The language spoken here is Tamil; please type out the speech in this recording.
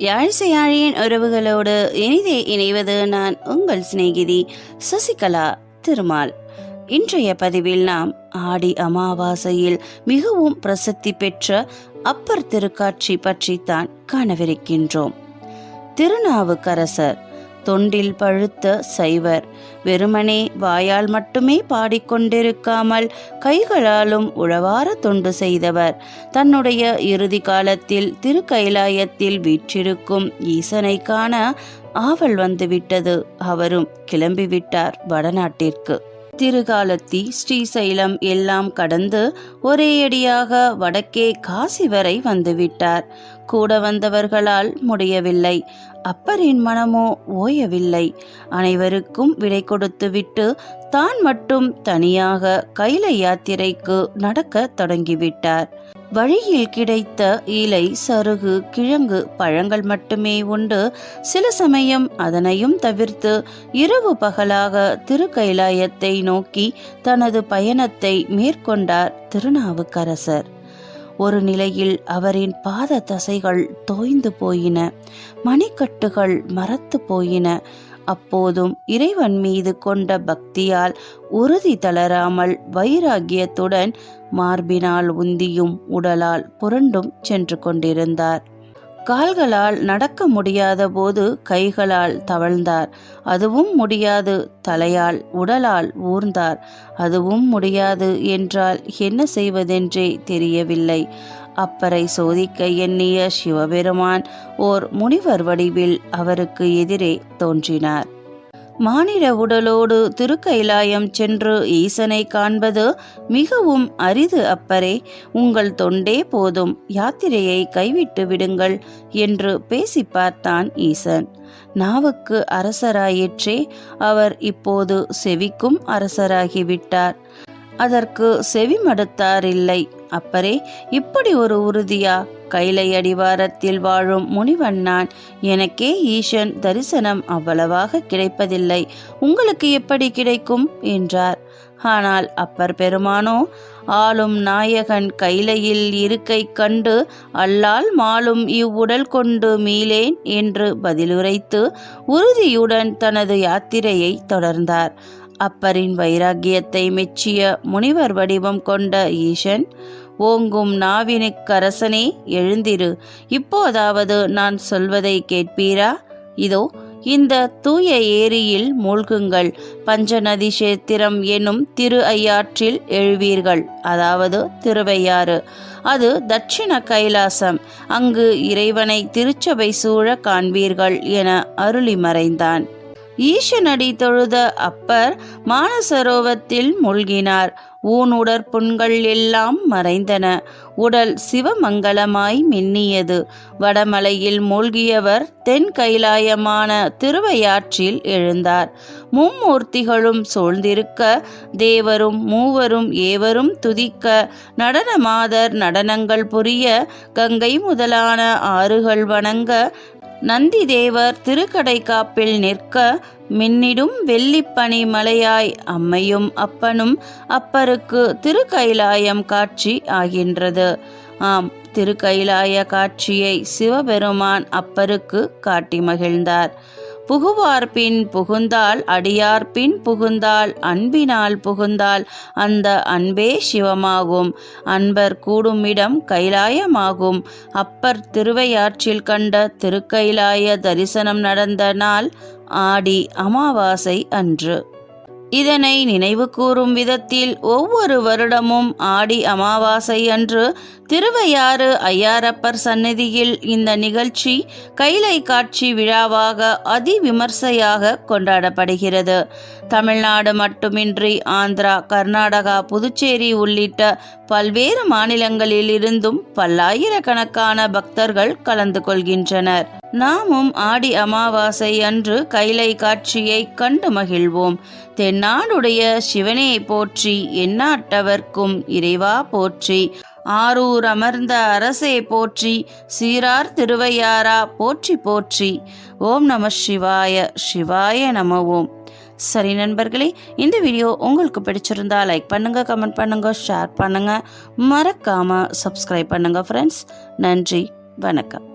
யாழ்சையாழியின் உறவுகளோடு இனிதே இணைவது நான் உங்கள் சிநேகிதி சசிகலா திருமால். இன்றைய பதிவில் நாம் ஆடி அமாவாசையில் மிகவும் பிரசித்தி பெற்ற அப்பர் திருக்காட்சி பற்றித்தான் காணவிருக்கின்றோம். திருநாவுக்கரசர் தொண்டில் பழுத்த சைவர். வெறுமனே வாயால் மட்டுமே பாடிக்கொண்டிருக்காமல் கைகளாலும் உழவார தொண்டு செய்தவர். தன்னுடைய இறுதி காலத்தில் திருக்கைலாயத்தில் வீற்றிருக்கும் ஈசனை காண ஆவல் வந்துவிட்டது. அவரும் கிளம்பிவிட்டார் வடநாட்டிற்கு. திருகாலத்தி ஸ்ரீசைலம் எல்லாம் கடந்து ஒரேயடியாக வடக்கே காசி வரை வந்துவிட்டார். கூட வந்தவர்களால் முடியவில்லை. அப்பரின் மனமோ ஓயவில்லை. அனைவருக்கும் விடை கொடுத்துவிட்டு தான் மட்டும் தனியாக கைல யாத்திரைக்கு நடக்க தொடங்கிவிட்டார். வழியில் கிடைத்த இலை சருகு கிழங்கு பழங்கள் மட்டுமே உண்டு. சில சமயம் அதனையும் தவிர்த்து இரவு பகலாக திருக்கைலாயத்தை நோக்கி தனது பயணத்தை மேற்கொண்டார் திருநாவுக்கரசர். ஒரு நிலையில் அவரின் பாத தசைகள் தோய்ந்து போயின. மணிக்கட்டுகள் மரத்து போயின. அப்போதும் இறைவன் மீது கொண்ட பக்தியால் உறுதி தளராமல் வைராகியத்துடன் மார்பினால் உந்தியும் உடலால் புரண்டும் சென்று கொண்டிருந்தார். கால்களால் நடக்க முடியாத போது கைகளால் தவழ்ந்தார். அதுவும் முடியாது. தலையால் உடலால் ஊர்ந்தார். அதுவும் முடியாது என்றால் என்ன செய்வதென்றே தெரியவில்லை. அப்பரை சோதிக்க எண்ணிய சிவபெருமான் ஓர் முனிவர் வடிவில் அவருக்கு எதிரே தோன்றினார். மானிட உடலோடு திருக்கைலாயம் சென்று ஈசனை காண்பது மிகவும் அரிது அப்பரே. உங்கள் தொண்டே போதும் யாத்திரையை கைவிட்டு விடுங்கள் என்று பேசி பார்த்தான் ஈசன். நாவுக்கு அரசராயிற்றே அவர் இப்போது செவிக்கும் அரசராகிவிட்டார். அதற்கு செவி மடுத்தாரில்லை அப்பரே இப்படி ஒரு உறுதியா? கைலை அடிவாரத்தில் வாழும் முனிவன் நான் எனக்கே ஈசன் தரிசனம் அவ்வளவாக கிடைப்பதில்லை. உங்களுக்கு எப்படி கிடைக்கும்? என்றார். ஆனால் அப்பர் பெருமானோ ஆளும் நாயகன் கைலையில் இருக்கை கண்டு அல்லால் மாலும் இவ்வுடல் கொண்டு மீளேன் என்று பதிலுரைத்து உறுதியுடன் தனது யாத்திரையை தொடர்ந்தார். அப்பரின் வைராகியத்தை மெச்சிய முனிவர் வடிவம் கொண்ட ஈசன் ஓங்கும் நாவினுக்கரசனே எழுந்திரு. இப்போதாவது நான் சொல்வதை கேட்பீரா? இதோ இந்த தூய ஏரியில் மூழ்குங்கள். பஞ்சநதி சேத்திரம் எனும் திரு ஐயாற்றில் எழுவீர்கள். அதாவது திருவையாறு. அது தட்சிண கைலாசம். அங்கு இறைவனை திருச்சபை சூழ காண்பீர்கள் என அருளி மறைந்தான். ஈசனடி தொழுத அப்பர் மானசரோவத்தில் மூழ்கினார். ஊனுடற் புண்கள் எல்லாம் மறைந்தன. உடல் சிவமங்கலமாய் மின்னியது. வடமலையில் மூழ்கியவர் தென் கைலாயமான திருவையாற்றில் எழுந்தார். மும்மூர்த்திகளும் சூழ்ந்திருக்க தேவரும் மூவரும் ஏவரும் துதிக்க நடனமாதர் நடனங்கள் புரிய கங்கை முதலான ஆறுகள் வணங்க நந்தி தேவர் திருக்கடைக்காப்பில் நிற்க மின்னிடும் வெள்ளிப்பனி மலையாய் அம்மையும் அப்பனும் அப்பருக்கு திருக்கைலாயம் காட்சி ஆகின்றது. ஆம் திருக்கைலாய காட்சியை சிவபெருமான் அப்பருக்கு காட்டி மகிழ்ந்தார். புகுவார் பின் புகுந்தால் அடியார் பின் புகுந்தால் அன்பினால் புகுந்தால் அந்த அன்பே சிவமாகும். அன்பர் கூடுமிடம் கைலாயமாகும். அப்பர் திருவையாற்றில் கண்ட திருக்கைலாய தரிசனம் நடந்த நாள் ஆடி அமாவாசை அன்று. இதனை நினைவு கூறும் விதத்தில் ஒவ்வொரு வருடமும் ஆடி அமாவாசை அன்று திருவையாறு ஐயாரப்பர் சந்நிதியில் இந்த நிகழ்ச்சி கைலை காட்சி விழாவாக அதிவிமர்சையாக கொண்டாடப்படுகிறது. தமிழ்நாடு மட்டுமின்றி ஆந்திரா கர்நாடகா புதுச்சேரி உள்ளிட்ட பல்வேறு மாநிலங்களில் இருந்தும் பல்லாயிரக்கணக்கான பக்தர்கள் கலந்து கொள்கின்றனர். நாமும் ஆடி அமாவாசை அன்று கைலை காட்சியை கண்டு மகிழ்வோம். தென்னாடுடைய சிவனே போற்றி எண்ணாட்டவர்க்கும் இறைவா போற்றி. ஆரூர் அமர்ந்த அரசே போற்றி சீரார் திருவையாரா போற்றி போற்றி. ஓம் நம சிவாய சிவாய நம ஓம் சரி நண்பர்களே இந்த வீடியோ உங்களுக்கு பிடிச்சிருந்தா லைக் பண்ணுங்க கமெண்ட் பண்ணுங்க ஷேர் பண்ணுங்க. மறக்காம சப்ஸ்கிரைப் பண்ணுங்க ஃப்ரெண்ட்ஸ் நன்றி வணக்கம்.